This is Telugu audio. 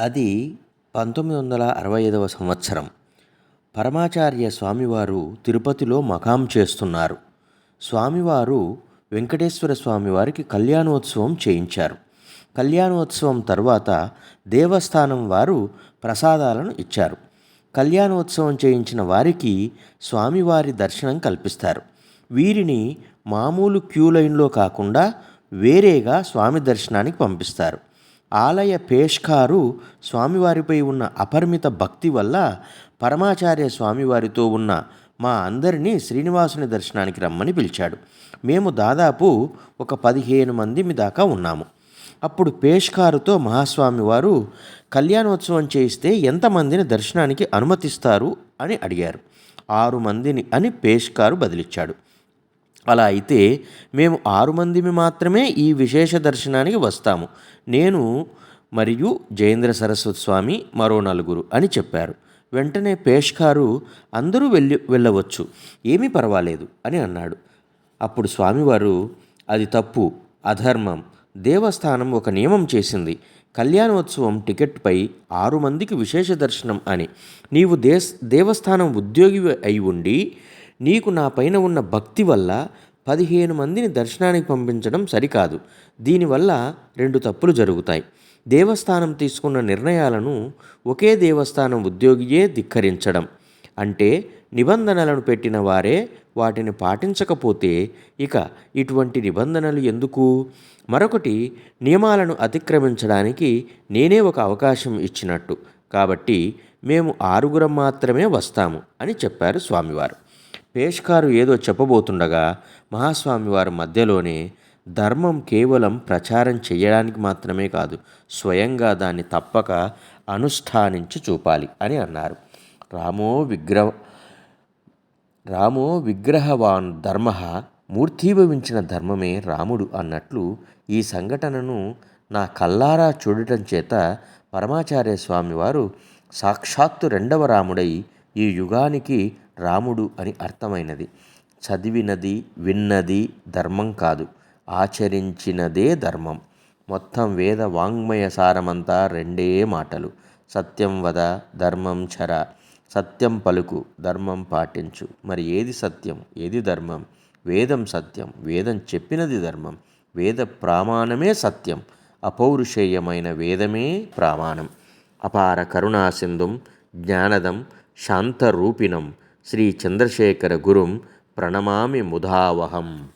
అది పంతొమ్మిది వందల అరవై ఐదవ సంవత్సరం. పరమాచార్య స్వామివారు తిరుపతిలో మకాం చేస్తున్నారు. స్వామివారు వెంకటేశ్వర స్వామివారికి కళ్యాణోత్సవం చేయించారు. కళ్యాణోత్సవం తర్వాత దేవస్థానం వారు ప్రసాదాలను ఇచ్చారు. కళ్యాణోత్సవం చేయించిన వారికి స్వామివారి దర్శనం కల్పిస్తారు. వీరిని మామూలు క్యూ లైన్లో కాకుండా వేరేగా స్వామి దర్శనానికి పంపిస్తారు. ఆలయ పేష్కారు స్వామివారిపై ఉన్న అపరిమిత భక్తి వల్ల పరమాచార్య స్వామివారితో ఉన్న మా అందరినీ శ్రీనివాసుని దర్శనానికి రమ్మని పిలిచాడు. మేము దాదాపు ఒక పదిహేను మంది దాకా ఉన్నాము. అప్పుడు పేష్కారుతో మహాస్వామి వారు కళ్యాణోత్సవం చేయిస్తే ఎంతమందిని దర్శనానికి అనుమతిస్తారు? అని అడిగారు. ఆరు మందిని అని పేష్కారు బదిలిచ్చాడు. అలా అయితే మేము ఆరు మందిమి మాత్రమే ఈ విశేష దర్శనానికి వస్తాము. నేను మరియు జయేంద్ర సరస్వతి స్వామి మరో నలుగురు అని చెప్పారు. వెంటనే పేష్కారు అందరూ వెళ్ళి వెళ్ళవచ్చు. ఏమీ పర్వాలేదు అని అన్నాడు. అప్పుడు స్వామివారు అది తప్పు అధర్మం. దేవస్థానం ఒక నియమం చేసింది. కళ్యాణోత్సవం టికెట్పై ఆరు మందికి విశేష దర్శనం అని. నీవు దేస్ దేవస్థానం ఉద్యోగి అయి ఉండి నీకు నా పైన ఉన్న భక్తి వల్ల పదిహేను మందిని దర్శనానికి పంపించడం సరికాదు. దీనివల్ల రెండు తప్పులు జరుగుతాయి. దేవస్థానం తీసుకున్న నిర్ణయాలను ఒకే దేవస్థానం ఉద్యోగియే ధిక్కరించడం. అంటే నిబంధనలను పెట్టిన వారే వాటిని పాటించకపోతే ఇక ఇటువంటి నిబంధనలు ఎందుకు? మరొకటి నియమాలను అతిక్రమించడానికి నేనే ఒక అవకాశం ఇచ్చినట్టు. కాబట్టి మేము ఆరుగురం మాత్రమే వస్తాము అని చెప్పారు స్వామివారు. పేష్కారు ఏదో చెప్పబోతుండగా మహాస్వామివారు మధ్యలోనే ధర్మం కేవలం ప్రచారం చేయడానికి మాత్రమే కాదు స్వయంగా దాన్ని తప్పక అనుష్ఠానించి చూపాలి అని అన్నారు. రామో విగ్రహ రామో విగ్రహవాన్ ధర్మ మూర్తీభవించిన ధర్మమే రాముడు అన్నట్లు ఈ సంఘటనను నా కల్లారా చూడటం చేత పరమాచార్య స్వామివారు సాక్షాత్తు రెండవ రాముడై ఈ యుగానికి రాముడు అని అర్థమైనది. చదివినది విన్నది ధర్మం కాదు. ఆచరించినదే ధర్మం. మొత్తం వేద వాంగ్మయ సారమంతా రెండే మాటలు. సత్యం వద ధర్మం చర. సత్యం పలుకు ధర్మం పాటించు. మరి ఏది సత్యం? ఏది ధర్మం? వేదం సత్యం. వేదం చెప్పినది ధర్మం. వేద ప్రామాణమే సత్యం. అపౌరుషేయమైన వేదమే ప్రామాణం. అపార కరుణాసింధుం జ్ఞానదం శాంతరూపిణం. శ్రీ చంద్రశేఖర గురుం ప్రణమామి ముధావహం.